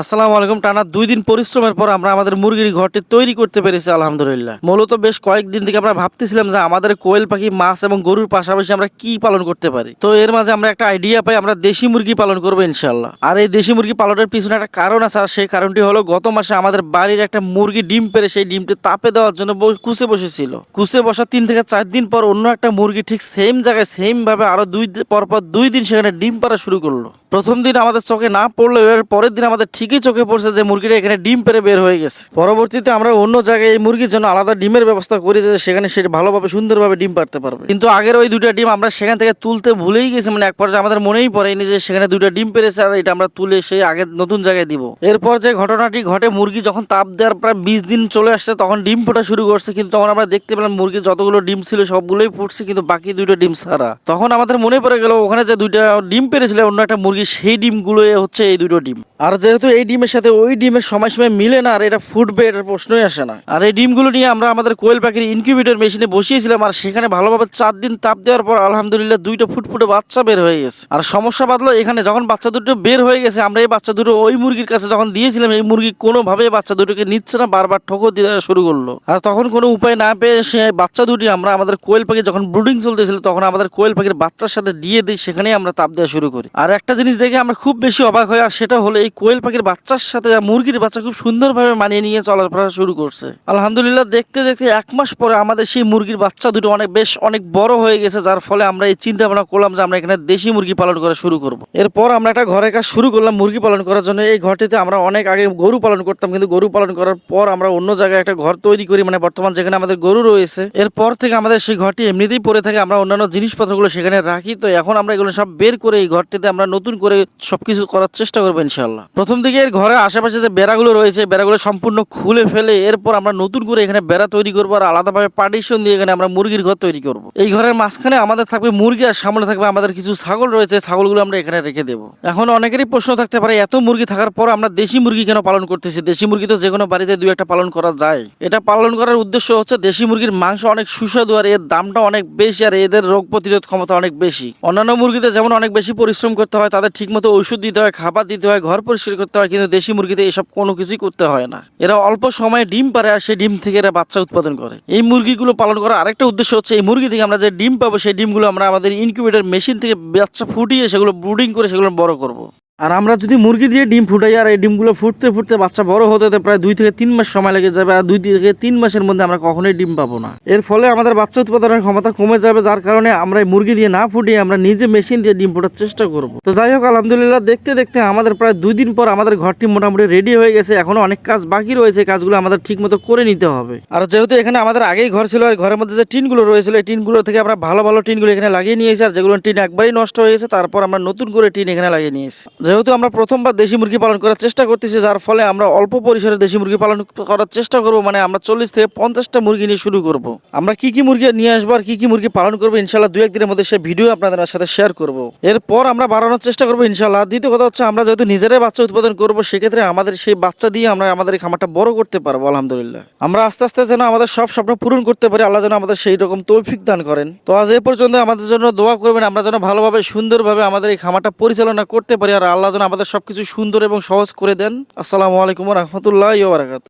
আসসালামু আলাইকুম। টানা দুই দিন পরিশ্রমের পর আমরা আমাদের মুরগির ঘরটি তৈরি করতে পেরেছি, আলহামদুলিল্লাহ। মূলত বেশ কয়েকদিন থেকে আমরা ভাবতেছিলাম যে আমাদের কোয়েল পাখি, মাছ এবং গরুর পাশাপাশি আমরা কি পালন করতে পারি। তো এর মাঝে আমরা একটা আইডিয়া পাই, আমরা দেশি মুরগি পালন করব ইনশাল্লাহ আর এই দেশি মুরগি পালনের পিছনে একটা কারণ আছে, আর সেই কারণটি হলো গত মাসে আমাদের বাড়ির একটা মুরগি ডিম পেরে সেই ডিমটি তাপে দেওয়ার জন্য কুসে বসেছিল। কুসে বসা তিন থেকে চার দিন পর অন্য একটা মুরগি ঠিক সেম জায়গায় সেম ভাবে আরও দুই পর দুই দিন সেখানে ডিম পাড়া শুরু করল। প্রথম দিন আমাদের চোখে না পড়লেও এর পরের দিন আমাদের ঠিকই চোখে পড়ছে যে মুরগিটা এখানে ডিম পেরে বের হয়ে গেছে। পরবর্তীতে আমরা অন্য জায়গায় এই মুরগির জন্য আলাদা ডিমের ব্যবস্থা করি যে সেখানে সে ভালোভাবে, সুন্দরভাবে ডিম পারতে পারবে। কিন্তু আগের ওই দুইটা ডিম আমরা সেখান থেকে তুলতে ভুলেই গেছি মানে এক পর্যায়ে আমাদের মনেই পড়েনি যে সেখানে দুইটা ডিম পেরেছে আর এটা আমরা তুলে সেই আগের নতুন জায়গায় দিব। এরপর যে ঘটনাটি ঘটে, মুরগি যখন তাপ দেওয়ার প্রায় বিশ দিন চলে আসছে, তখন ডিম ফোটা শুরু করছে, কিন্তু তখন আমরা দেখতে পেলাম মুরগির যতগুলো ডিম ছিল সবগুলোই ফুটছে, কিন্তু বাকি দুইটা ডিম ছাড়া। তখন আমাদের মনে পড়ে গেল, ওখানে যে দুইটা ডিম পেরেছিল অন্য একটা মুরগি, সেই ডিমগুলো হচ্ছে এই দুটো ডিম। আর যেহেতু ডিমের সাথে ওই ডিমের সময়সীমা মিলে না, আর এটা ফুটবে, এটার প্রশ্নই আসে না। আর এই ডিমগুলো নিয়ে আমরা আমাদের কোয়েল পাখির ইনকিউবেটর মেশিনে বসিয়েছিলাম, আর সেখানে ভালোভাবে চার দিন তাপ দেওয়ার পর আলহামদুলিল্লাহ দুইটা ফুটফুটে বাচ্চা বের হয়ে গেছে। আর সমস্যা বাদলো, এখানে যখন বাচ্চা দুটো বের হয়ে গেছে, আমরা এই বাচ্চা দুটো ওই মুরগির কাছে যখন দিয়েছিলাম, এই মুরগি কোনোভাবে বাচ্চা দুটোকে নিচ্ছে না, বারবার ঠোকর দিতে শুরু করল। আর তখন কোনো উপায় না পেয়ে সে বাচ্চা দুটি আমরা আমাদের কোয়েল পাখি যখন ব্রুডিং চলতেছিল, তখন আমাদের কোয়েল পাখির বাচ্চার সাথে দিয়ে দিই, সেখানেই আমরা তাপ দেওয়া শুরু করি। আর একটা জিনিস দেখে আমরা খুব বেশি অবাক হই, আর সেটা হলো এই কোয়েল পাখির বাচ্চার সাথে মুরগির বাচ্চা খুব সুন্দরভাবে মানিয়ে নিয়ে চলাফেরা শুরু করছে। আলহামদুলিল্লাহ, দেখতে দেখতে এক মাস পরে আমাদের সেই মুরগির বাচ্চা দুটো অনেক বেশ অনেক বড় হয়ে গেছে, যার ফলে আমরা এই চিন্তা ভাবনা করলাম যে আমরা এখানে দেশি মুরগি পালন করা শুরু করব। এরপর আমরা একটা ঘরের কাজ শুরু করলাম মুরগি পালন করার জন্য। এই ঘরটিতে আমরা অনেক আগে গরু পালন করতাম, কিন্তু গরু পালন করার পর আমরা অন্য জায়গায় একটা ঘর তৈরি করি মানে বর্তমান যেখানে আমাদের গরু রয়েছে। এরপর থেকে আমাদের সেই ঘরটি এমনিতেই পড়ে থাকে, আমরা অন্যান্য জিনিসপত্রগুলো সেখানে রাখি। তো এখন আমরা এগুলো সব বের করে এই ঘরটিতে আমরা নতুন করে সবকিছু করার চেষ্টা করব ইনশাল্লাহ প্রথম এর ঘরের আশেপাশে যে বেড়াগুলো রয়েছে, বেড়াগুলো সম্পূর্ণ খুলে ফেলে, এরপর আমরা নতুন করে এখানে বেড়া তৈরি করব আর আলাদাভাবে পার্টিশন দিয়ে এখানে আমরা মুরগির ঘর তৈরি করব। এই ঘরের মাঝখানে আমাদের থাকবে মুরগি আর সামনে থাকবে আমাদের কিছু ছাগল রয়েছে, ছাগলগুলো আমরা এখানে রেখে দেবো। এখন অনেকেরই প্রশ্ন থাকতে পারে, এত মুরগি থাকার পর আমরা দেশি মুরগি কেন পালন করতেছি? দেশি মুরগি তো যে কোনো বাড়িতে দুই একটা পালন করা যায়। এটা পালন করার উদ্দেশ্য হচ্ছে দেশি মুরগির মাংস অনেক সুস্বাদু আর এর দামটা অনেক বেশি আর এদের রোগ প্রতিরোধ ক্ষমতা অনেক বেশি। অন্যান্য মুরগিতে যেমন অনেক বেশি পরিশ্রম করতে হয়, তাদের ঠিকমতো ওষুধ দিতে হয়, খাবার দিতে হয়, ঘর পরিষ্কার করতে হয় কিন্তু দেশি মুরগিতে এসব কোনো কিছুই করতে হয় না। এরা অল্প সময়ে ডিম পারে আর সেই ডিম থেকে এরা বাচ্চা উৎপাদন করে। এই মুরগিগুলো পালন করার আরেকটা উদ্দেশ্য হচ্ছে, এই মুরগি থেকে আমরা যে ডিম পাবো, সেই ডিমগুলো আমরা আমাদের ইনকিউবেটার মেশিন থেকে বাচ্চা ফুটিয়ে সেগুলো ব্রুডিং করে সেগুলো বড় করব। আর আমরা যদি মুরগি দিয়ে ডিম ফুটাই, আর এই ডিমগুলো ফুটতে ফুটতে বাচ্চা বড় হতে হতে প্রায় দুই থেকে তিন মাস সময় লেগে যাবে, আর দুই থেকে তিন মাসের মধ্যে আমরা কখনোই ডিম পাবো না। এর ফলে আমাদের বাচ্চা উৎপাদনের ক্ষমতা কমে যাবে, যার কারণে আমরা মুরগি দিয়ে না ফুটিয়ে আমরা নিজে মেশিন দিয়ে ডিম ফোটার চেষ্টা করব। তো যাই হোক, আলহামদুলিল্লাহ, দেখতে দেখতে আমাদের প্রায় দুই দিন পর আমাদের ঘরটি মোটামুটি রেডি হয়ে গেছে। এখনও অনেক কাজ বাকি রয়েছে, কাজগুলো আমাদের ঠিক মতো করে নিতে হবে। আর যেহেতু এখানে আমাদের আগেই ঘর ছিল, আর ঘরের মধ্যে যে টিনগুলো রয়েছিল, এই টিনগুলো থেকে আমরা ভালো ভালো টিনগুলো এখানে লাগিয়ে নিয়েছি, আর যেগুলো টিন একবারই নষ্ট হয়ে গেছে, তারপর আমরা নতুন করে টিন এখানে লাগিয়ে নিয়েছি। যেহেতু আমরা প্রথমবার দেশি মুরগি পালন করার চেষ্টা করতেছি, যার ফলে আমরা অল্প পরিসরে দেশি মুরগি পালন করার চেষ্টা করব মানে আমরা চল্লিশ থেকে পঞ্চাশটা মুরগি নিয়ে শুরু করব। আমরা কি কি মুরগি নিয়ে আসব আর কি কি মুরগি পালন করব, ইনশাল্লাহ দু একদিনের মধ্যে সেই ভিডিও আপনাদের সাথে শেয়ার করব। এরপর আমরা বাড়ানোর চেষ্টা করব, ইনশাল্লাহ। দ্বিতীয় কথা হচ্ছে, আমরা যেহেতু নিজেরাই বাচ্চা উৎপাদন করব, সেক্ষেত্রে আমাদের সেই বাচ্চা দিয়ে আমরা আমাদের এই খামারটা বড় করতে পারব, আলহামদুলিল্লাহ। আমরা আস্তে আস্তে যেন আমাদের সব স্বপ্ন পূরণ করতে পারি, আল্লাহ যেন আমাদের সেই রকম তৌফিক দান করেন। তো আজ এ পর্যন্ত আমাদের জন্য দোয়া করবেন, আমরা যেন ভালোভাবে, সুন্দরভাবে আমাদের এই খামারটা পরিচালনা করতে পারি, আর আল্লাহ যেন আমাদের সবকিছু সুন্দর এবং সহজ করে দেন। আসসালামু আলাইকুম রহমতুল্লাহ বারাকাত